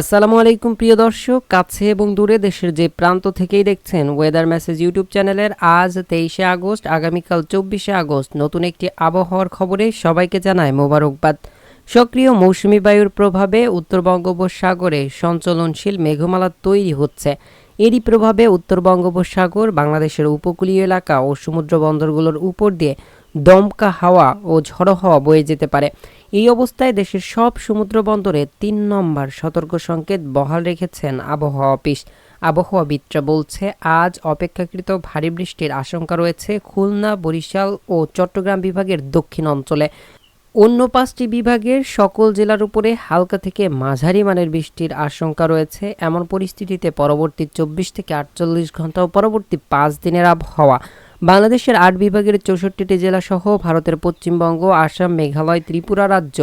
আসসালামু আলাইকুম, প্রিয় দর্শক। কাছে এবং দূরে দেশের যে প্রান্ত থেকেই দেখছেন ওয়েদার মেসেজ ইউটিউব চ্যানেলের আজ তেইশে আগস্ট, আগামীকাল চব্বিশে আগস্ট নতুন একটি আবহাওয়ার খবরে সবাইকে জানায় মোবারকবাদ। সক্রিয় মৌসুমি বায়ুর প্রভাবে উত্তর বঙ্গোপসাগরে সঞ্চলনশীল মেঘমালা তৈরি হচ্ছে। এরই প্রভাবে উত্তর বঙ্গোপসাগর, বাংলাদেশের উপকূলীয় এলাকা ও সমুদ্র বন্দরগুলোর উপর দিয়ে দমকা হাওয়া ও ঝড়ো হাওয়া বয়ে যেতে পারে। এই অবস্থায় দেশের সব সমুদ্র বন্দরে তিন নম্বর সতর্ক সংকেত বহাল রেখেছেন আবহাওয়া অফিস। আবহাওয়াবিদরা বলছে, আজ অপেক্ষাকৃত ভারী বৃষ্টির আশঙ্কা রয়েছে খুলনা, বরিশাল ও চট্টগ্রাম বিভাগের দক্ষিণ অঞ্চলে। অন্য পাঁচটি বিভাগের সকল জেলার উপরে হালকা থেকে মাঝারি মানের বৃষ্টির আশঙ্কা রয়েছে। এমন পরিস্থিতিতে পরবর্তী চব্বিশ থেকে আটচল্লিশ ঘণ্টা ও পরবর্তী পাঁচ দিনের আবহাওয়া বাংলাদেশের আট বিভাগের চৌষট্টিটি জেলা সহ ভারতের পশ্চিমবঙ্গ, আসাম, মেঘালয়, ত্রিপুরা রাজ্য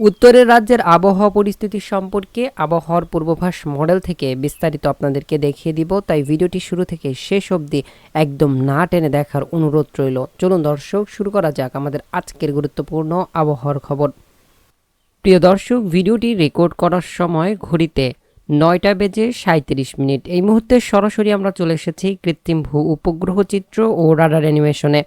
উত্তরের রাজ্যের আবহাওয়া পরিস্থিতি সম্পর্কে আবহাওয়ার পূর্বাভাস মডেল থেকে বিস্তারিত আপনাদেরকে দেখিয়ে দিব। তাই ভিডিওটি শুরু থেকে শেষ অবধি একদম না টেনে দেখার অনুরোধ রইল। চলুন দর্শক, শুরু করা যাক আমাদের আজকের গুরুত্বপূর্ণ আবহাওয়ার খবর। প্রিয় দর্শক, ভিডিওটি রেকর্ড করার সময় ঘড়িতে নয়টা বেজে সাঁত্রিশ মিনিট। এই মুহূর্তে সরাসরি আমরা চলে এসেছি কৃত্রিম ভূ উপগ্রহ চিত্র ও রাডার অ্যানিমেশনে।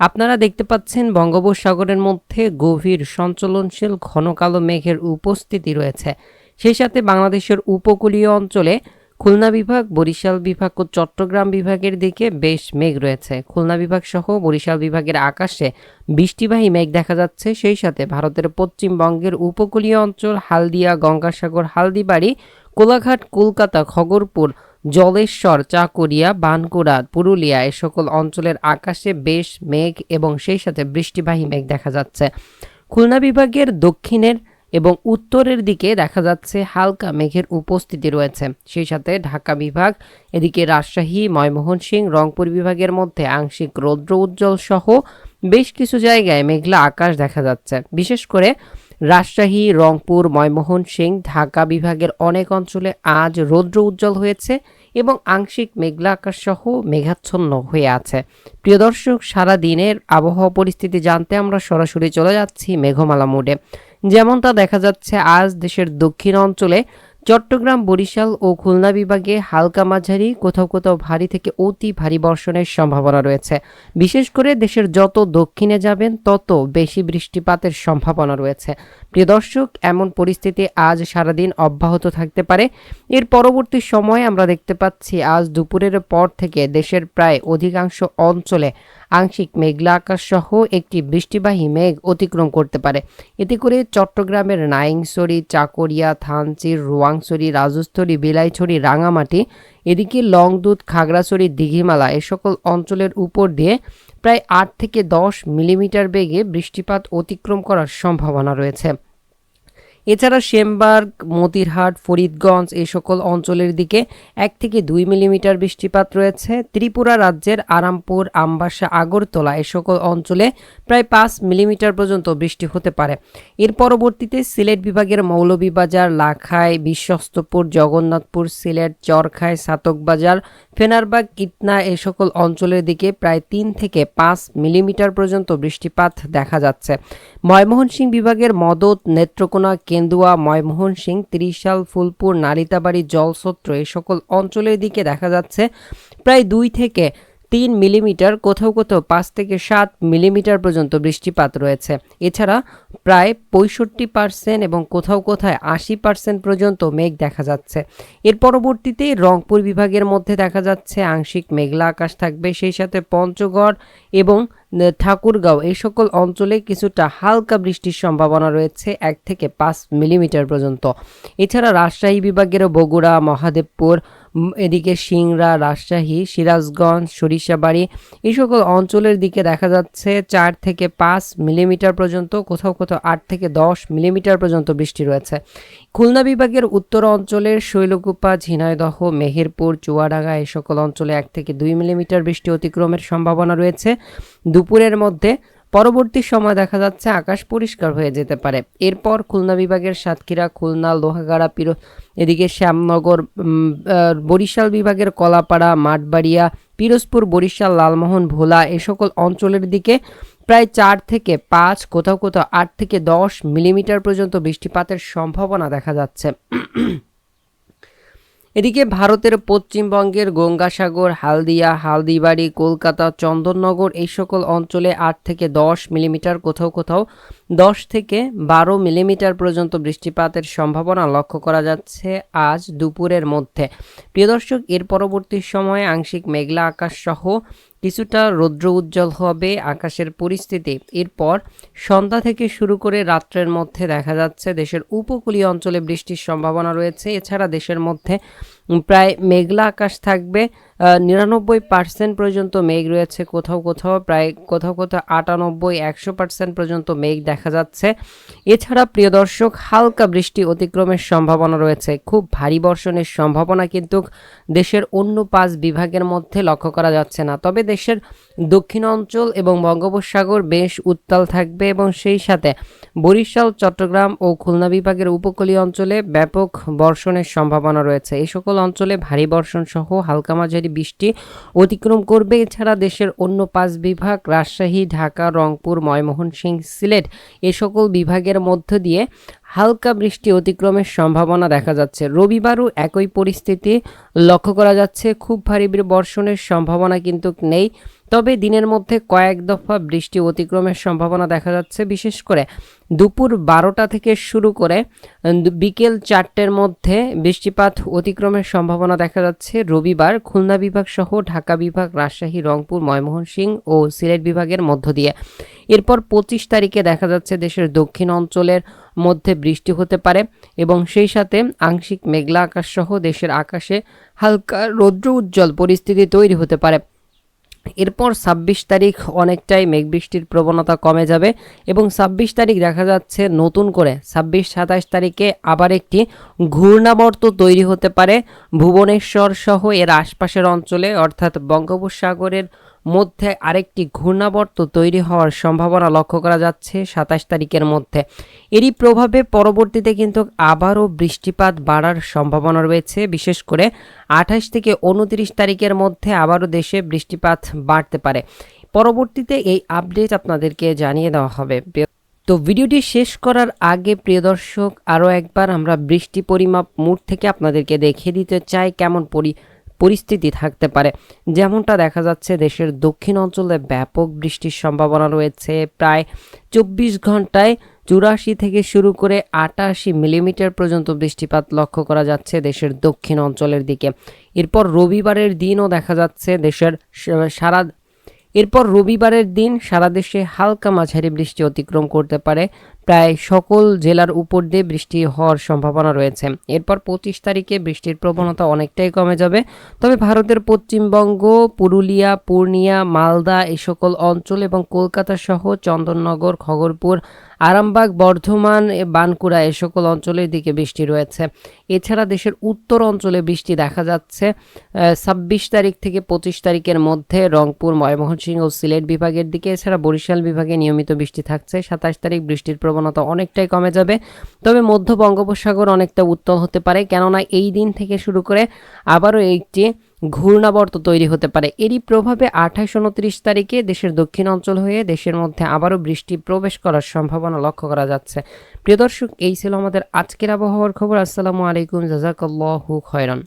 আপনারা দেখতে পাচ্ছেন বঙ্গোপসাগরের মধ্যে গভীর সঞ্চলনশীল ঘন কালো মেঘের উপস্থিতি রয়েছে। সেই সাথে বাংলাদেশের উপকূলীয় অঞ্চলে খুলনা বিভাগ, বরিশাল বিভাগ ও চট্টগ্রাম বিভাগের দিকে বেশ মেঘ রয়েছে। খুলনা বিভাগ সহ বরিশাল বিভাগের আকাশে বৃষ্টিবাহী মেঘ দেখা যাচ্ছে। সেই সাথে ভারতের পশ্চিমবঙ্গের উপকূলীয় অঞ্চল হালদিয়া, গঙ্গাসাগর, হালদিবাড়ি কোলাঘাট, কলকাতা, খগরপুর, জলেশ্বর, চাকুরিয়া, বানকুড়া, পুরুলিয়া এ সকল অঞ্চলের আকাশে বেশ মেঘ এবং সেই সাথে বৃষ্টিবাহী মেঘ দেখা যাচ্ছে। খুলনা বিভাগের দক্ষিণের এবং উত্তরের দিকে দেখা যাচ্ছে হালকা মেঘের উপস্থিতি রয়েছে। সেই সাথে ঢাকা বিভাগ, এদিকে রাজশাহী ময়মোহনসিংহ রংপুর বিভাগের মধ্যে আংশিক রৌদ্র উজ্জ্বল সহ বেশ কিছু জায়গায় মেঘলা আকাশ দেখা যাচ্ছে। বিশেষ করে রাজশাহী, রংপুর ময়মোহন সিং ঢাকা বিভাগের অনেক অঞ্চলে আজ রৌদ্র উজ্জ্বল হয়েছে এবং আংশিক মেঘলা আকাশ সহ মেঘাচ্ছন্ন হয়ে আছে। প্রিয় দর্শক, সারা দিনের আবহাওয়া পরিস্থিতি জানতে আমরা সরাসরি চলে যাচ্ছি মেঘমালা মোডে। যেমনটা দেখা যাচ্ছে, আজ দেশের দক্ষিণ অঞ্চলে চট্টগ্রাম, বরিশাল ও খুলনা বিভাগে হালকা মাঝারি, কোথাও কোথাও ভারী থেকে অতি ভারী বর্ষণের সম্ভাবনা রয়েছে। বিশেষ করে দেশের যত দক্ষিণে যাবেন, তত বেশি বৃষ্টিপাতের সম্ভাবনা রয়েছে। প্রিয় দর্শক, এমন পরিস্থিতি আজ সারাদিন অব্যাহত থাকতে পারে। এর পরবর্তী সময়ে আমরা দেখতে পাচ্ছি, আজ দুপুরের পর থেকে দেশের প্রায় অধিকাংশ অঞ্চলে আংশিক মেঘলা আকাশ সহ একটি বৃষ্টিবাহী মেঘ অতিক্রম করতে পারে। এতে করে চট্টগ্রামের নাইংছড়ি, চাকরিয়া, থানচির, রোয়াংছড়ি রাজস্থলী বিলাইছড়ি, রাঙামাটি, এদিকে লংদুধ খাগড়াছড়ি, দিঘিমালা এ সকল অঞ্চলের উপর দিয়ে প্রায় আট থেকে দশ মিলিমিটার বেগে বৃষ্টিপাত অতিক্রম করার সম্ভাবনা রয়েছে। এছাড়া শ্যামবার্গ মতিরহাট, ফরিদগঞ্জ এই সকল অঞ্চলের দিকে এক থেকে দুই মিলিমিটার বৃষ্টিপাত রয়েছে। ত্রিপুরা রাজ্যের আরামপুর, আমবাসা, আগরতলা এ সকল অঞ্চলে প্রায় পাঁচ মিলিমিটার পর্যন্ত বৃষ্টি হতে পারে। এর পরবর্তীতে সিলেট বিভাগের মৌলভীবাজার, লাখাই বিশ্বস্তপুর জগন্নাথপুর, সিলেট চরখায় সাতকবাজার, ফেনারবাগ কিতনা এ সকল অঞ্চলের দিকে প্রায় তিন থেকে পাঁচ মিলিমিটার পর্যন্ত বৃষ্টিপাত দেখা যাচ্ছে। ময়মোহনসিংহ বিভাগের মদত, নেত্রকোনা কেন্দুয়া ময়মোহনসিংহ ত্রিশাল, ফুলপুর, নালিতাবাড়ি, জলসত্র এ সকল অঞ্চলের দিকে দেখা যাচ্ছে। প্রায় দুই থেকে তিন মিলিমিটার, কোথাও কোথাও পাঁচ থেকে সাত মিলিমিটার পর্যন্ত বৃষ্টিপাত রয়েছে। এছাড়া প্রায় পঁয়ষট্টি পার্সেন্ট এবং কোথাও কোথায় আশি পার্সেন্ট পর্যন্ত মেঘ দেখা যাচ্ছে। এর পরবর্তীতে রংপুর বিভাগের মধ্যে দেখা যাচ্ছে আংশিক মেঘলা আকাশ থাকবে, সেই সাথে পঞ্চগড় এবং ঠাকুরগাঁও, এই সকল অঞ্চলে কিছুটা হালকা বৃষ্টির সম্ভাবনা রয়েছে, এক থেকে পাঁচ মিলিমিটার পর্যন্ত। এছাড়া রাজশাহী বিভাগের বগুড়া, মহাদেবপুর এদিকে সিংড়া, রাজশাহী, সিরাজগঞ্জ, সরিষাবাড়ি এই সকল অঞ্চলের দিকে দেখা যাচ্ছে চার থেকে পাঁচ মিলিমিটার পর্যন্ত, কোথাও কোথাও আট থেকে দশ মিলিমিটার পর্যন্ত বৃষ্টি রয়েছে। খুলনা বিভাগের উত্তর অঞ্চলের শৈলকুপা, ঝিনাইদহ, মেহেরপুর, চুয়াডাঙ্গা এই সকল অঞ্চলে এক থেকে দুই মিলিমিটার বৃষ্টি অতিক্রমের সম্ভাবনা রয়েছে। দুপুরের মধ্যে পরবর্তী সময় দেখা যাচ্ছে আকাশ পরিষ্কার হয়ে যেতে পারে। এরপর খুলনা বিভাগের সাতক্ষীরা, খুলনা, লোহাগাড়া, পিরো, এদিকে শ্যামনগর বরিশাল বিভাগের কলাপাড়া, মাঠবাড়িয়া, পিরোজপুর, বরিশাল, লালমোহন, ভোলা এ সকল অঞ্চলের দিকে প্রায় চার থেকে পাঁচ, কোথাও কোথাও আট থেকে দশ মিলিমিটার পর্যন্ত বৃষ্টিপাতের সম্ভাবনা দেখা যাচ্ছে। এদিকে ভারতের পশ্চিমবঙ্গের গঙ্গাসাগর, হালদিয়া, হালদিবাড়ি, কলকাতা, চন্দননগর এই সকল অঞ্চলে আট থেকে দশ মিলিমিটার, কোথাও কোথাও দশ থেকে বারো মিলিমিটার পর্যন্ত বৃষ্টিপাতের সম্ভাবনা লক্ষ্য করা যাচ্ছে আজ দুপুরের মধ্যে। প্রিয় দর্শক, এর পরবর্তী সময়ে আংশিক মেঘলা আকাশ সহ কিছুটা রৌদ্র উজ্জ্বল হবে আকাশের পরিস্থিতি। এরপর সন্ধ্যা থেকে শুরু করে রাত্রের মধ্যে দেখা যাচ্ছে দেশের উপকূলীয় অঞ্চলে বৃষ্টির সম্ভাবনা রয়েছে। এছাড়া দেশের মধ্যে প্রায় মেঘলা আকাশ থাকবে। নিরানব্বই পার্সেন্ট পর্যন্ত মেঘ রয়েছে। কোথাও কোথাও প্রায়, কোথাও কোথাও আটানব্বই, একশো পার্সেন্ট পর্যন্ত মেঘ দেখা যাচ্ছে। এছাড়া প্রিয় দর্শক, হালকা বৃষ্টি অতিক্রমের সম্ভাবনা রয়েছে। খুব ভারী বর্ষণের সম্ভাবনা কিন্তু দেশের অন্য পাঁচ বিভাগের মধ্যে লক্ষ্য করা যাচ্ছে না। তবে দেশের দক্ষিণ অঞ্চল এবং বঙ্গোপসাগর বেশ উত্তাল থাকবে এবং সেই সাথে বরিশাল, চট্টগ্রাম ও খুলনা বিভাগের উপকূলীয় অঞ্চলে ব্যাপক বর্ষণের সম্ভাবনা রয়েছে। এই সকল অঞ্চলে ভারী বর্ষণ সহ হালকা মাঝারি বৃষ্টি অতিক্রম করবে। এছাড়া দেশের অন্য পাঁচ বিভাগ, রাজশাহী, ঢাকা, রংপুর ময়মোহন সিং সিলেট, এ সকল বিভাগের মধ্য দিয়ে হালকা বৃষ্টি অতিক্রমের সম্ভাবনা দেখা যাচ্ছে। রবিবারও একই পরিস্থিতি লক্ষ্য করা যাচ্ছে। খুব ভারী বর্ষণের সম্ভাবনা কিন্তু নেই। তবে দিনের মধ্যে কয়েক দফা বৃষ্টি অতিক্রমের সম্ভাবনা দেখা যাচ্ছে। বিশেষ করে দুপুর বারোটা থেকে শুরু করে বিকেল চারটের মধ্যে বৃষ্টিপাত অতিক্রমের সম্ভাবনা দেখা যাচ্ছে। রবিবার খুলনা বিভাগ সহ ঢাকা বিভাগ, রাজশাহী, রংপুর ময়মোহনসিংহ ও সিলেট বিভাগের মধ্য দিয়ে। এরপর পঁচিশ তারিখে দেখা যাচ্ছে দেশের দক্ষিণ অঞ্চলের মধ্যে বৃষ্টি হতে পারে এবং সেই সাথে আংশিক মেঘলা আকাশ সহ দেশের আকাশে হালকা রৌদ্র উজ্জ্বল পরিস্থিতি তৈরি হতে পারে। এরপর ছাব্বিশ তারিখ অনেকটাই মেঘবৃষ্টির প্রবণতা কমে যাবে এবং ছাব্বিশ তারিখ দেখা যাচ্ছে নতুন করে ছাব্বিশ, সাতাশ তারিখে আবার একটি ঘূর্ণাবর্ত তৈরি হতে পারে। ভুবনেশ্বর সহ এর আশপাশের অঞ্চলে অর্থাৎ বঙ্গোপসাগরের মধ্যে আরেকটি ঘূর্ণাবর্ত তৈরি হওয়ার সম্ভাবনা লক্ষ্য করা যাচ্ছে সাতাশ তারিখের মধ্যে। এরই প্রভাবে পরবর্তীতে কিন্তু আবারও বৃষ্টিপাত বাড়ার সম্ভাবনা রয়েছে। বিশেষ করে আঠাশ থেকে উনত্রিশ তারিখের মধ্যে আবারও দেশে বৃষ্টিপাত বাড়তে পারে। পরবর্তীতে এই আপডেট আপনাদেরকে জানিয়ে দেওয়া হবে। তো ভিডিওটি শেষ করার আগে প্রিয় দর্শক, আরও একবার আমরা বৃষ্টি পরিমাপ মুড থেকে আপনাদেরকে দেখিয়ে দিতে চাই, কেমন পরি পরিস্থিতি থাকতে পারে। যেমনটা দেখা যাচ্ছে, দেশের দক্ষিণ অঞ্চলে ব্যাপক বৃষ্টির সম্ভাবনা রয়েছে। প্রায় চব্বিশ ঘন্টায় চুরাশি থেকে শুরু করে আটাশি মিলিমিটার পর্যন্ত বৃষ্টিপাত লক্ষ্য করা যাচ্ছে দেশের দক্ষিণ অঞ্চলের দিকে। এরপর রবিবারের দিনও দেখা যাচ্ছে দেশের সারা, এরপর রবিবারের দিন সারা দেশে হালকা মাঝারি বৃষ্টি অতিক্রম করতে পারে। প্রায় সকল জেলার উপর দিয়ে বৃষ্টি হওয়ার সম্ভাবনা রয়েছে। এরপর পঁচিশ তারিখে বৃষ্টির প্রবণতা অনেকটাই কমে যাবে। তবে ভারতের পশ্চিমবঙ্গ, পুরুলিয়া, পূর্ণিয়া, মালদা এই সকল অঞ্চল এবং কলকাতা সহ চন্দননগর, খগরপুর, আরামবাগ, বর্ধমান বানকুড়া এ সকল অঞ্চলের দিকে বৃষ্টি রয়েছে। এছাড়া দেশের উত্তর অঞ্চলে বৃষ্টি দেখা যাচ্ছে। ছাব্বিশ তারিখ থেকে পঁচিশ তারিখের মধ্যে রংপুর ময়মোহনসিংহ ও সিলেট বিভাগের দিকে, এছাড়া বরিশাল বিভাগে নিয়মিত বৃষ্টি থাকছে। সাতাশ তারিখ বৃষ্টির প্রবণতা অনেকটাই কমে যাবে। তবে মধ্য বঙ্গোপসাগর অনেকটা উত্তল হতে পারে, কেননা এই দিন থেকে শুরু করে আবারও একটি ঘূর্ণাবর্ত তৈরি হতে পারে। এরই প্রভাবে আঠাশ উনত্রিশ তারিখে দেশের দক্ষিণ অঞ্চল হয়ে দেশের মধ্যে আবারও বৃষ্টি প্রবেশ করার সম্ভাবনা লক্ষ্য করা যাচ্ছে। প্রিয় দর্শক, এই ছিল আমাদের আজকের আবহাওয়ার খবর। আসসালামু আলাইকুম, জাজাকাল্লাহু খয়রান।